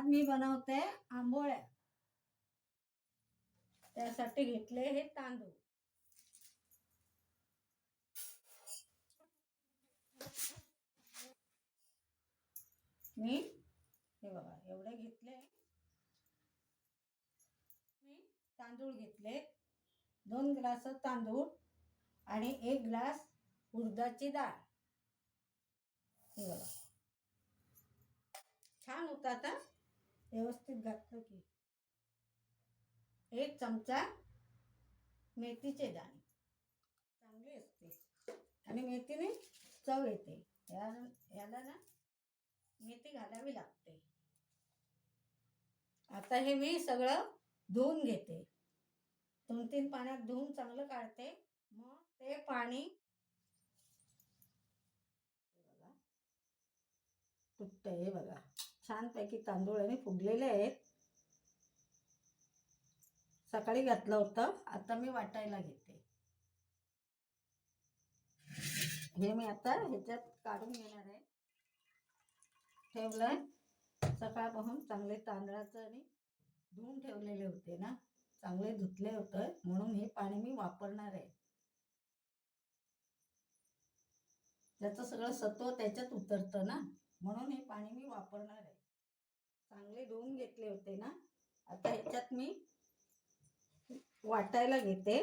आज मी बनवते आंबोळ्या. त्यासाठी घेतले हे तांदूळ. मी हे बघा एवढे घेतले. मी तांदूळ घेतले. दोन ग्लास तांदूळ आणि एक ग्लास उडदाची डाळ. हे बघा. छान होता आता व्यवस्थित घातलं की एक चमचा मेथीचे दाणे. चांगली असते. आणि मेथीने चव येते. या याला ना मेथी घालावी लागते. आता हे मी सगळं धुवून घेते. दोन तीन पाण्यात धुवून चांगलं काढते. मग ते पाणी बघा. तुटतं हे बघा. छानपैकी तांदूळ आणि फुगलेले आहेत. सकाळी घातलं होतं. आता मी वाटायला घेते. हे मी आता ह्याच्यात काढून घेणार आहे. ठेवलंय. सकाळपासून चांगले तांदळाचं आणि धुवून ठेवलेले होते ना. चांगले धुतले होते. म्हणून हे पाणी मी वापरणार आहे. त्याचं सगळं सत्व त्याच्यात उतरतं ना. म्हणून हे पाणी मी वापरणार आहे. चांगले धुवून घेतले होते ना? आता ह्याच्यात मी वाटायला घेते.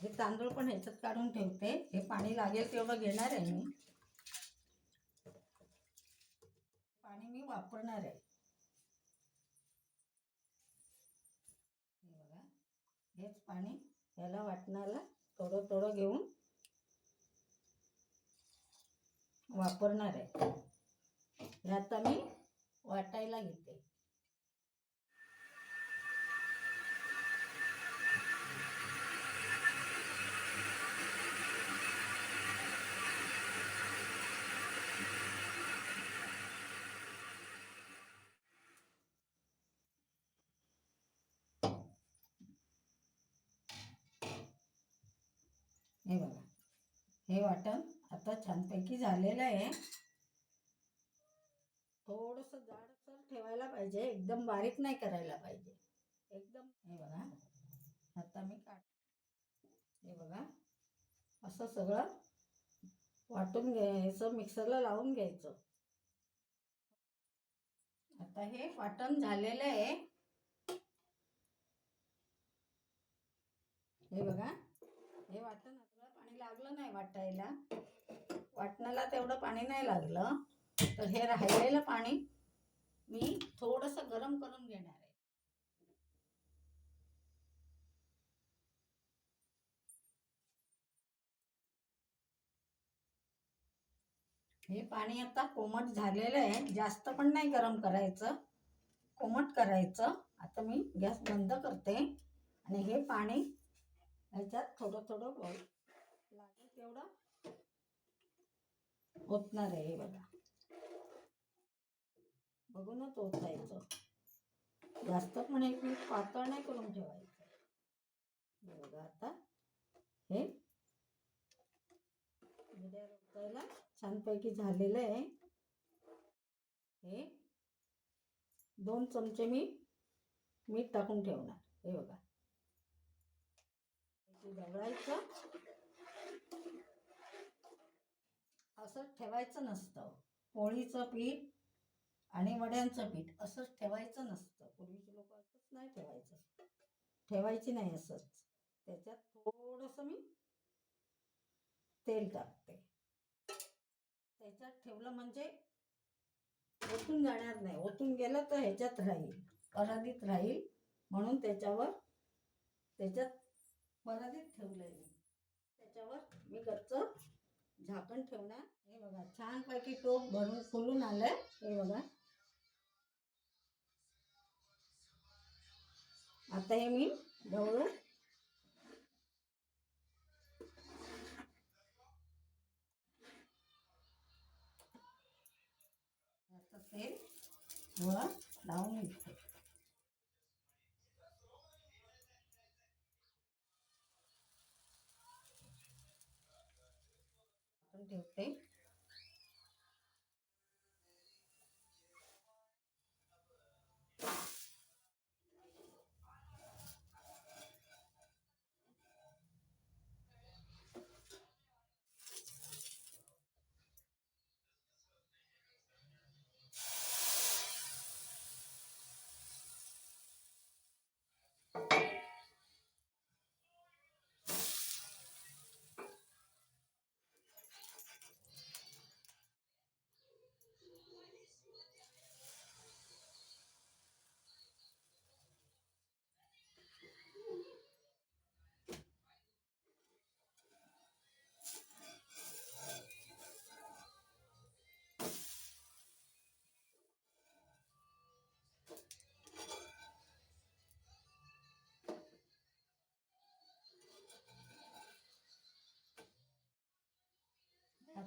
हे तांदूळ पण ह्याच्यात काढून ठेवते. हे पाणी लागेल तेवढं घेणार आहे मी. पाणी मी वापरणार आहे हे बघा हेच पाणी याला वाटणाला थोडं थोडं घेऊन वापरणार आहे. हे आता मी वाटायला घेते हे बघा हे वाटण आता छानपैकी झालेलं आहे. थोडस जाडसर ठेवायला पाहिजे एकदम बारीक नाही करायला पाहिजे. एकदम हे बघा आता मी काट हे बघा असं सगळं वाटून घ्यायचं मिक्सरला लावून घ्यायचं. आता हे वाटण झालेलं आहे. हे बघा हे वाटण सगळं पाणी लागलं नाही वाटायला. वाटणाला तेवढं पाणी नाही लागलं. तर हे राहिलेलं पाणी मी थोडंसं गरम करून घेणार आहे. हे पाणी आता कोमट झालेलं आहे. जास्त पण नाही गरम करायचं. कोमट करायचं. आता मी गॅस बंद करते. आणि हे पाणी ह्याच्यात थोडं थोडं ब- ओतणार आहे हे बघा. बघूनच ओतायचं. जास्त पण एक मी पातळ नाही करून ठेवायचं. हे बघा आता. हे. ओतायला छानपैकी झालेलं आहे. हे. दोन चमचे मी मीठ टाकून ठेवणार. हे बघा. ते असं ठेवायचं नसतं. पोळीचं पीठ आणि वड्यांचं पीठ असंच ठेवायचं नसतं. पूर्वीचे लोक असंच नाही ठेवायचं. ठेवायची नाही असंच. त्याच्यात थोडंसं मी तेल टाकते. त्याच्यात ठेवलं म्हणजे ओतून जाणार नाही. ओतून गेलं तर ह्याच्यात राहील. परादीत राहील. म्हणून त्याच्यावर त्याच्यात परादीत ठेवलंय मी. त्याच्यावर मी गच्च झाकण ठेवणार. हे बघा छानपैकी टोप भरून फुलून आलंय. हे बघा. आता हे मी ढवळून आता तेल वर लावून घेतो.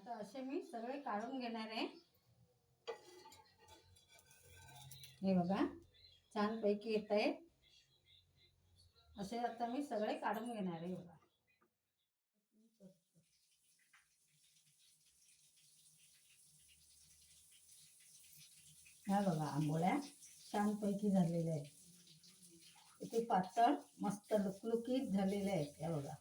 आता असे मी सगळे काढून घेणार आहे. हे बघा छानपैकी येत आहे. असे आता मी सगळे काढून घेणार आहे बघा. ह्या बघा आंबोळ्या छान पैकी झालेल्या आहेत. इथे पातळ मस्त लुकलुकीत झालेल्या आहेत या बघा.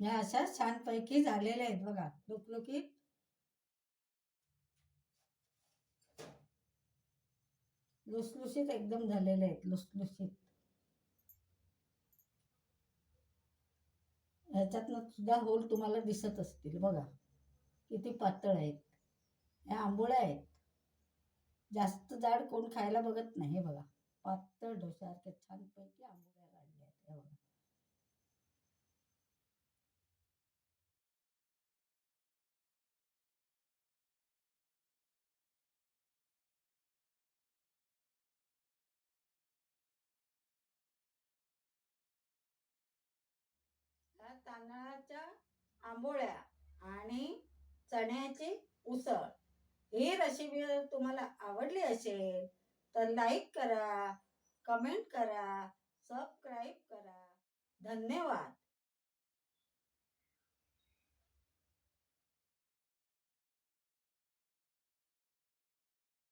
ह्या अशा छानपैकी झालेल्या आहेत बघा लुकलुकीत. लुसलुशीत एकदम झालेले आहेत लुसलुशीत. ह्याच्यातनं सुद्धा होल तुम्हाला दिसत असतील बघा. किती पातळ आहेत. ह्या आंबोळ्या आहेत. जास्त जाड कोण खायला बघत नाही हे बघा. पातळ डोसासारख्या छानपैकी आंबोळ्या काढल्या आहेत हे बघा. ह्या तांदळाच्या आंबोळ्या आणि चण्याची उसळ. ही रेसिपी जर तुम्हाला आवडली असेल तर लाईक करा कमेंट करा सबस्क्राईब करा. धन्यवाद.